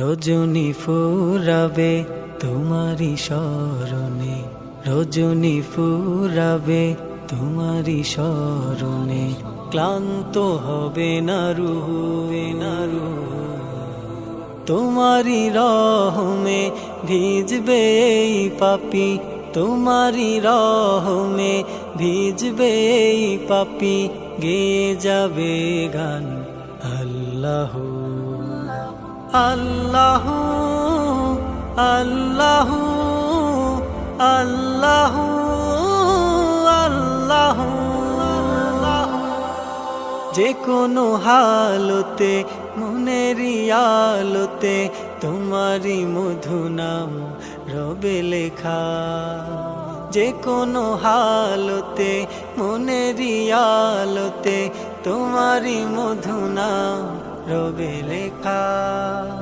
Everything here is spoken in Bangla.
রজনী ফুরাবে তোমারি স্মরণে, রজনী ফুরাবে তোমারি স্মরণে। ক্লান্ত হবে না রুহে না রুহ। তোমারি রহমে ভিজবে পাপি তোমারি রহমে ভিজবে পাপি, গে যাবে গান আল্লাহ। আল্লাহ আল্লাহ আল্লাহ আল্লাহ যে কোনো হালতে, মনেরই আলোতে তোমারি মধু নাম রবে লেখা। যে কোনো হালতে, মনেরই আলোতে তোমারি মধু নাম রবে লেখা।